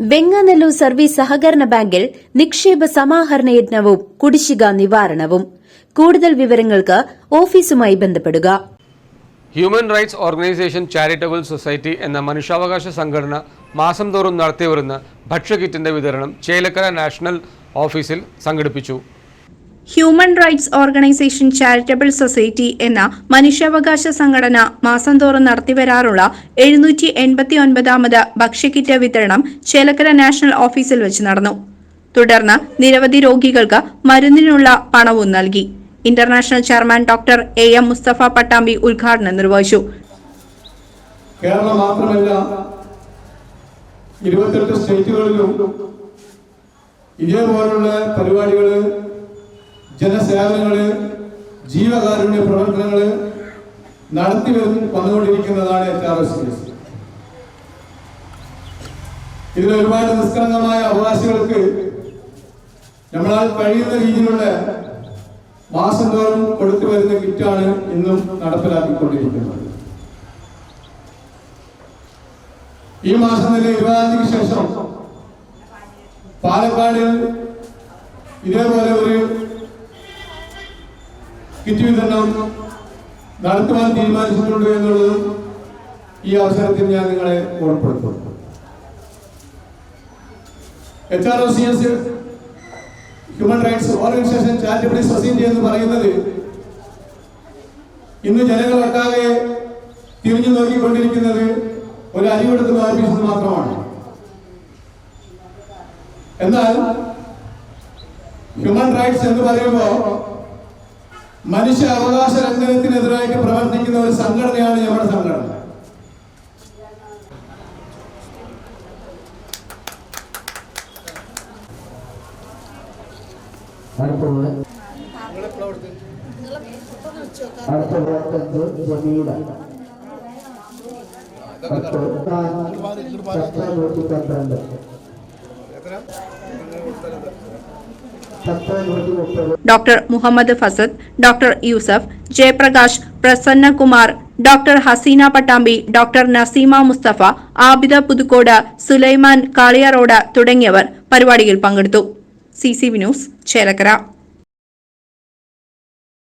Venganallur service സഹകരണ ബാങ്കിൽ നിക്ഷേപ സമാഹരണ യജ്ഞവും കുടിശ്ശിക നിവാരണവും. കൂടുതൽ വിവരങ്ങൾക്ക് ഓഫീസുമായി ബന്ധപ്പെടുക. Human rights organisation charitable society എന്ന മനുഷ്യാവകാശ സംഘടന മാസം തോറും നടത്തിവരുന്ന ഭക്ഷ്യകിറ്റിന്റെ വിതരണം ചേലക്കര നാഷണൽ ഓഫീസിൽ സംഘടിപ്പിച്ചു. Human rights organisation charitable society എന്ന മനുഷ്യാവകാശ സംഘടന മാസം തോറും നടത്തിവരാറുള്ള എഴുന്നൂറ്റി എൺപത്തി ഒൻപതാമത് ഭക്ഷ്യക്കിറ്റ് വിതരണം ചേലക്കര നാഷണൽ ഓഫീസിൽ വെച്ച് നടന്നു. തുടർന്ന് നിരവധി രോഗികൾക്ക് മരുന്നിനുള്ള പണവും നൽകി. International chairman doctor A M Mustafa Pattambi ഉദ്ഘാടനം നിർവഹിച്ചു. മാത്രമല്ല ഇരുപത്തെട്ട് സ്റ്റേറ്റുകളിലും ഇതേപോലുള്ള പരിപാടികൾ ജനസേവനങ്ങൾ ജീവകാരുണ്യ പ്രവർത്തനങ്ങൾ നടത്തി വരുന്ന വന്നുകൊണ്ടിരിക്കുന്നതാണ് എച്ച് ആർ എസ് ഇതിൽ ഒരുപാട് നിഷ്കളങ്കമായ അവകാശികൾക്ക് നമ്മളാൽ കഴിയുന്ന രീതിയിലുള്ള മാസം തോറും കൊടുത്തു വരുന്ന കിറ്റാണ് ഇന്നും നടപ്പിലാക്കിക്കൊണ്ടിരിക്കുന്നത്. ഈ മാസം തന്നെ തീയതിക്ക് ശേഷം പാലക്കാട് ഇതേപോലെ ഒരു കിറ്റ് വിതരണം നടത്തുവാൻ തീരുമാനിച്ചിട്ടുണ്ട് എന്നുള്ളത് ഈ അവസരത്തിൽ ഞാൻ നിങ്ങളെ ഓർപ്പെടുത്തുന്നു H R O C S human rights organisation charitable society എന്ന് പറയുന്നത് ഇന്ന് ജനങ്ങളൊട്ടാകെ തിരിഞ്ഞു നോക്കിക്കൊണ്ടിരിക്കുന്നത് ഒരു അരിവെടുക്കുന്ന ഓഫീസിൽ മാത്രമാണ്. എന്നാൽ ഹ്യൂമൻ റൈറ്റ്സ് എന്ന് പറയുമ്പോൾ മനുഷ്യ അവകാശ ലംഘനത്തിനെതിരായിട്ട് പ്രവർത്തിക്കുന്ന ഒരു സംഘടനയാണ് ഞങ്ങളുടെ സംഘടന. അടുത്തത് Jameela. Doctor Muhammad Fasad doctor Yusuf Jayaprakash Prasannakumar doctor Haseena Pattambi doctor Naseema Mustafa Abida Puthukkode Sulaiman Kaliyarode തുടങ്ങിയവർ പരിപാടിയിൽ പങ്കെടുത്തു. C C V news Chelakkara.